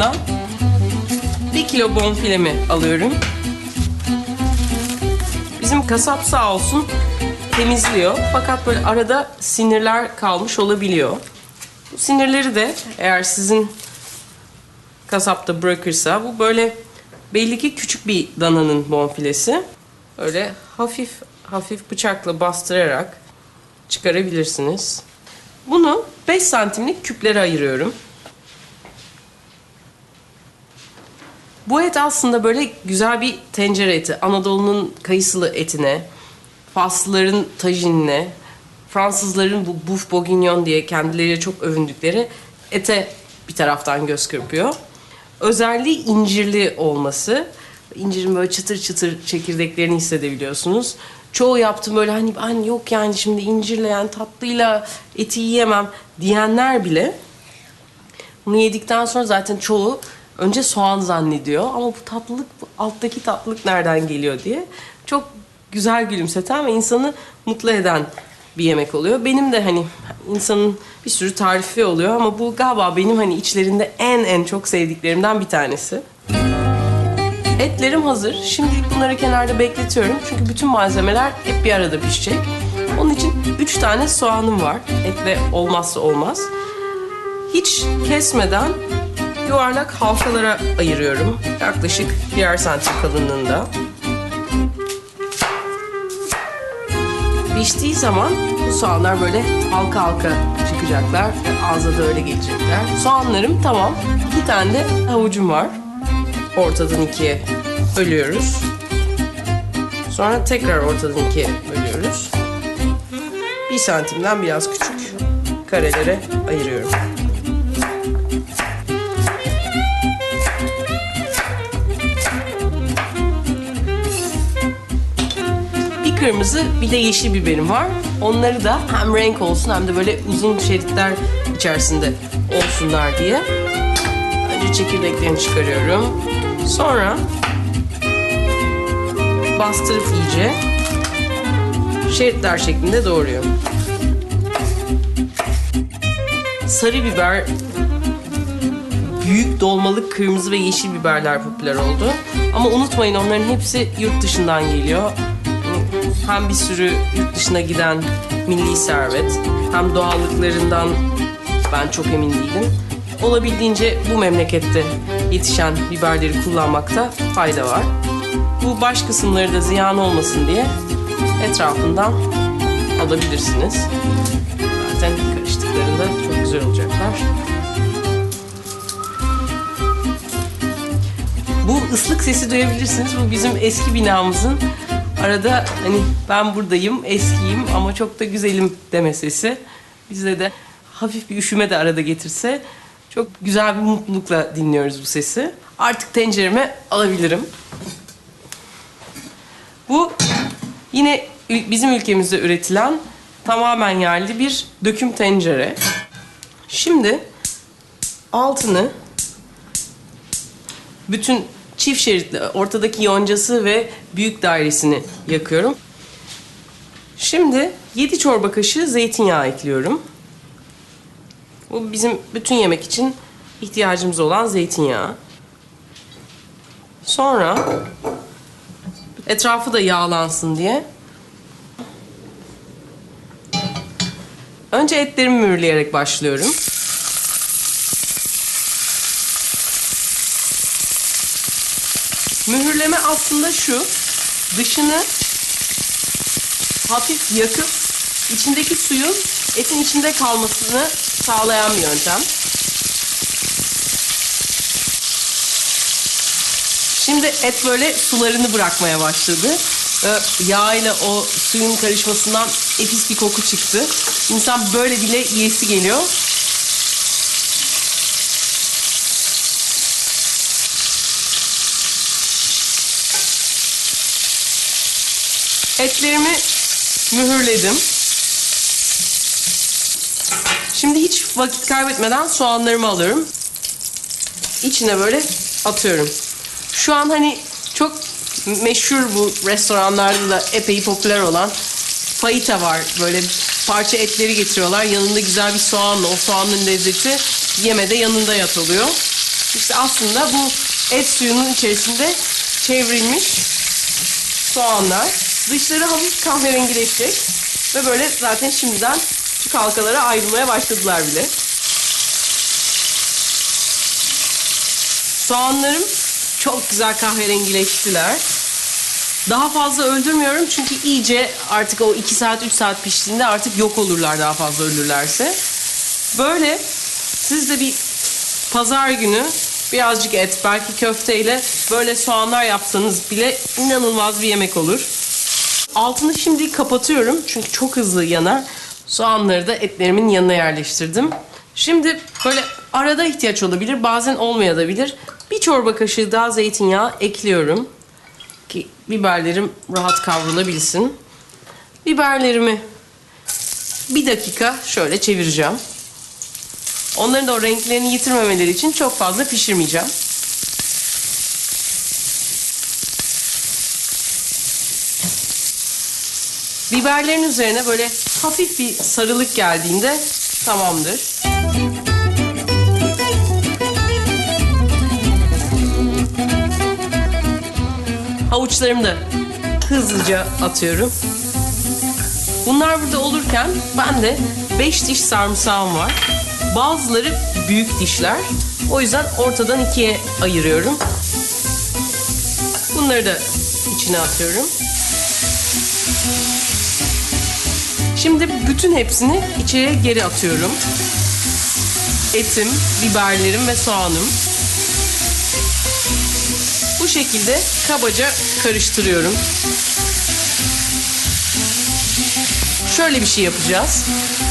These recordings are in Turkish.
kasabından bir kilo bonfilemi alıyorum. Bizim kasap sağ olsun temizliyor. Fakat böyle arada sinirler kalmış olabiliyor. Bu sinirleri de eğer sizin kasapta bırakırsa bu böyle belli ki küçük bir dananın bonfilesi. Öyle hafif hafif bıçakla bastırarak çıkarabilirsiniz. Bunu 5 santimlik küplere ayırıyorum. Bu et aslında böyle güzel bir tencere eti. Anadolu'nun kayısılı etine, Faslıların tajinine, Fransızların bu bouffe bourguignon diye kendileriyle çok övündükleri ete bir taraftan göz kırpıyor. Özelliği incirli olması. İncirin böyle çıtır çıtır çekirdeklerini hissedebiliyorsunuz. Çoğu yaptım böyle hani ben yok yani şimdi incirle yani tatlıyla eti yiyemem diyenler bile bunu yedikten sonra zaten çoğu önce soğan zannediyor ama bu tatlılık, bu alttaki tatlılık nereden geliyor diye. Çok güzel gülümseten ve insanı mutlu eden bir yemek oluyor. Benim de hani insanın bir sürü tarifi oluyor ama bu galiba benim hani içlerinde en en çok sevdiklerimden bir tanesi. Etlerim hazır. Şimdilik bunları kenarda bekletiyorum. Çünkü bütün malzemeler hep bir arada pişecek. Onun için üç tane soğanım var. Etle olmazsa olmaz. Hiç kesmeden yuvarlak halkalara ayırıyorum. Yaklaşık birer santim kalınlığında. Piştiği zaman bu soğanlar böyle halka halka çıkacaklar. ve Ağza da öyle gelecekler. Soğanlarım tamam. İki tane de havucum var. Ortadan ikiye bölüyoruz. Sonra tekrar ortadan ikiye bölüyoruz. Bir santimden biraz küçük karelere ayırıyorum. Kırmızı bir de yeşil biberim var. Onları da hem renk olsun hem de böyle uzun şeritler içerisinde olsunlar diye. Önce çekirdeklerini çıkarıyorum. Sonra bastırıp iyice şeritler şeklinde doğruyorum. Sarı biber, büyük dolmalık kırmızı ve yeşil biberler popüler oldu. Ama unutmayın onların hepsi yurt dışından geliyor. Hem bir sürü yurt dışına giden milli servet, hem doğallıklarından ben çok emin değilim. Olabildiğince bu memlekette yetişen biberleri kullanmakta fayda var. Bu baş kısımları da ziyan olmasın diye etrafından alabilirsiniz. Zaten karıştıklarında çok güzel olacaklar. Bu ıslık sesi duyabilirsiniz. Bu bizim eski binamızın arada hani ben buradayım, eskiyim ama çok da güzelim deme sesi. Bizde de hafif bir üşüme de arada getirse çok güzel bir mutlulukla dinliyoruz bu sesi. Artık tencereme alabilirim. Bu yine bizim ülkemizde üretilen tamamen yerli bir döküm tencere. Şimdi altını bütün çift şeritli ortadaki yoncası ve büyük dairesini yakıyorum. Şimdi 7 çorba kaşığı zeytinyağı ekliyorum. Bu bizim bütün yemek için ihtiyacımız olan zeytinyağı. Sonra etrafı da yağlansın diye önce etlerimi mühürleyerek başlıyorum. Mühürleme aslında şu. Dışını hafif yakıp içindeki suyun etin içinde kalmasını sağlayan bir yöntem. Şimdi et böyle sularını bırakmaya başladı. Ve Yağ ile o suyun karışmasından efis bir koku çıktı. İnsan böyle bile yiyesi geliyor. Etlerimi mühürledim. Şimdi hiç vakit kaybetmeden soğanlarımı alıyorum. İçine böyle atıyorum. Şu an hani çok meşhur bu restoranlarda da epey popüler olan fajita var. Böyle parça etleri getiriyorlar. Yanında güzel bir soğanla o soğanın lezzeti yemede yanında yat oluyor. İşte aslında bu et suyunun içerisinde çevrilmiş soğanlar. Dışları hafif kahverengileşecek. Ve böyle zaten şimdiden küçük halkalara ayrılmaya başladılar bile. Soğanlarım çok güzel kahverengileştiler. Daha fazla öldürmüyorum çünkü iyice artık o 2 saat 3 saat piştiğinde artık yok olurlar daha fazla ölürlerse. Böyle siz de bir pazar günü birazcık et belki köfteyle böyle soğanlar yapsanız bile inanılmaz bir yemek olur. Altını şimdi kapatıyorum çünkü çok hızlı yanar. Soğanları da etlerimin yanına yerleştirdim. Şimdi böyle arada ihtiyaç olabilir bazen olmayabilir. Bir çorba kaşığı daha zeytinyağı ekliyorum ki biberlerim rahat kavrulabilsin. Biberlerimi bir dakika şöyle çevireceğim. Onların da o renklerini yitirmemeleri için çok fazla pişirmeyeceğim. Biberlerin üzerine böyle hafif bir sarılık geldiğinde tamamdır. Havuçlarımı da hızlıca atıyorum. Bunlar burada olurken ben de 5 diş sarımsağım var. Bazıları büyük dişler. O yüzden ortadan ikiye ayırıyorum. Bunları da içine atıyorum. Şimdi bütün hepsini içeri geri atıyorum. Etim, biberlerim ve soğanım. Bu şekilde kabaca karıştırıyorum. Şöyle bir şey yapacağız.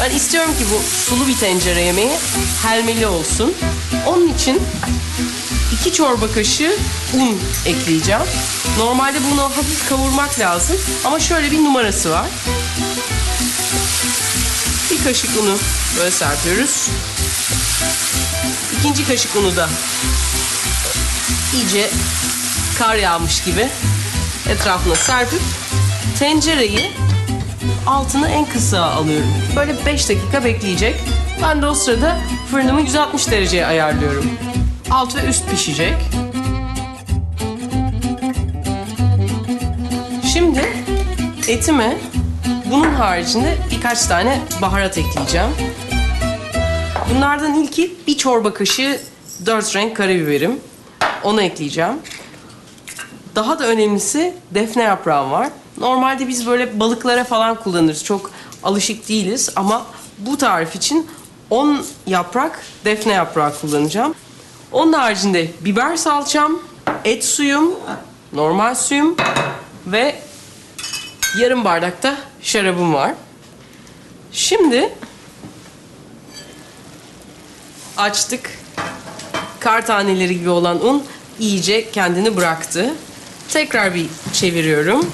Ben istiyorum ki bu sulu bir tencere yemeği helmeli olsun. Onun için iki çorba kaşığı un ekleyeceğim. Normalde bunu hafif kavurmak lazım ama şöyle bir numarası var. Kaşık unu böyle serpiyoruz. İkinci kaşık unu da iyice kar yağmış gibi etrafına serpip tencereyi altını en kısa alıyorum. Böyle 5 dakika bekleyecek. Ben de o sırada fırınımı 160 dereceye ayarlıyorum. Alt ve üst pişecek. Şimdi etime bunun haricinde birkaç tane baharat ekleyeceğim. Bunlardan ilki bir çorba kaşığı dört renk karabiberim. Onu ekleyeceğim. Daha da önemlisi defne yaprağım var. Normalde biz böyle balıklara falan kullanırız. Çok alışık değiliz ama bu tarif için 10 yaprak defne yaprağı kullanacağım. Onun haricinde biber salçam, et suyum, normal suyum ve yarım bardakta şarabım var. Şimdi açtık. Kar taneleri gibi olan un iyice kendini bıraktı. Tekrar bir çeviriyorum.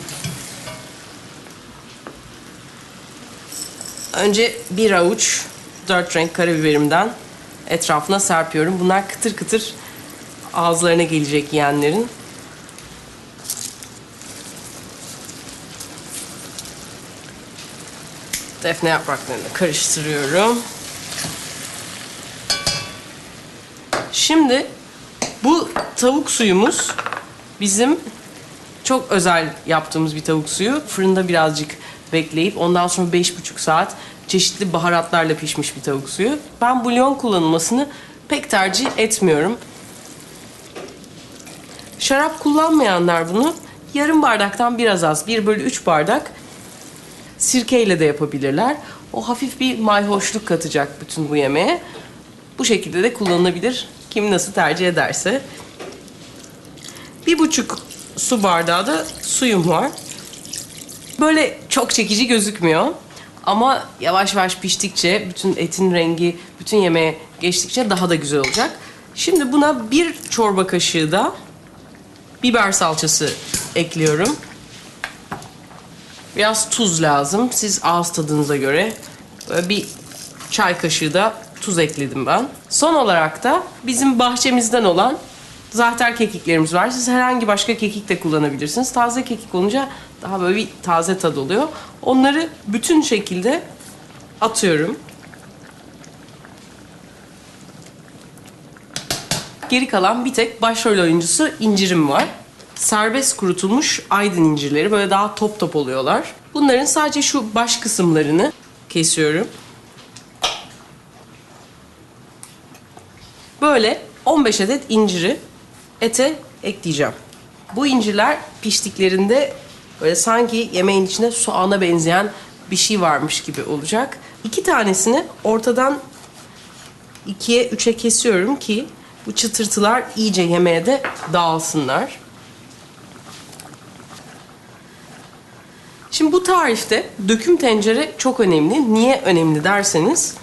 Önce bir avuç dört renk karabiberimden etrafına serpiyorum. Bunlar kıtır kıtır ağızlarına gelecek yiyenlerin. Defne yapraklarını karıştırıyorum. Şimdi bu tavuk suyumuz bizim çok özel yaptığımız bir tavuk suyu. Fırında birazcık bekleyip ondan sonra beş buçuk saat çeşitli baharatlarla pişmiş bir tavuk suyu. Ben bulyon kullanılmasını pek tercih etmiyorum. Şarap kullanmayanlar bunu yarım bardaktan biraz az, 1 bölü 3 bardak sirkeyle de yapabilirler. O hafif bir mayhoşluk katacak bütün bu yemeğe. Bu şekilde de kullanılabilir. Kim nasıl tercih ederse. Bir buçuk su bardağı da suyum var. Böyle çok çekici gözükmüyor. Ama yavaş yavaş piştikçe, bütün etin rengi, bütün yemeğe geçtikçe daha da güzel olacak. Şimdi buna bir çorba kaşığı da biber salçası ekliyorum. Biraz tuz lazım. Siz ağız tadınıza göre böyle bir çay kaşığı da tuz ekledim ben. Son olarak da bizim bahçemizden olan zahter kekiklerimiz var. Siz herhangi başka kekik de kullanabilirsiniz. Taze kekik olunca daha böyle bir taze tad oluyor. Onları bütün şekilde atıyorum. Geri kalan bir tek başrol oyuncusu incirim var. Serbest kurutulmuş aydın incirleri böyle daha top top oluyorlar. Bunların sadece şu baş kısımlarını kesiyorum. Böyle 15 adet inciri ete ekleyeceğim. Bu incirler piştiklerinde böyle sanki yemeğin içinde soğana benzeyen bir şey varmış gibi olacak. İki tanesini ortadan ikiye üçe kesiyorum ki bu çıtırtılar iyice yemeğe de dağılsınlar. Şimdi bu tarifte döküm tencere çok önemli. Niye önemli derseniz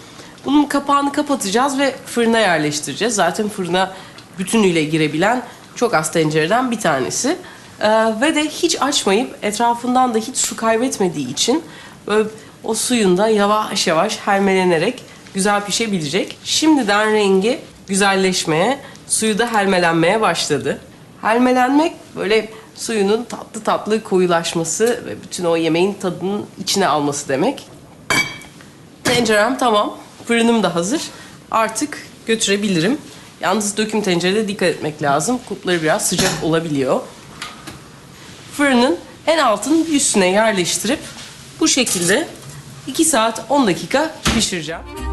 bunun kapağını kapatacağız ve fırına yerleştireceğiz. Zaten fırına bütünüyle girebilen çok az tencereden bir tanesi. Ee, ve de hiç açmayıp etrafından da hiç su kaybetmediği için böyle o suyunda yavaş yavaş helmelenerek güzel pişebilecek. Şimdiden rengi güzelleşmeye, suyu da helmelenmeye başladı. Helmelenmek böyle suyunun tatlı tatlı koyulaşması ve bütün o yemeğin tadının içine alması demek. Tencerem tamam. Fırınım da hazır. Artık götürebilirim. Yalnız döküm tencerede dikkat etmek lazım. Kulpları biraz sıcak olabiliyor. Fırının en altının üstüne yerleştirip bu şekilde 2 saat 10 dakika pişireceğim.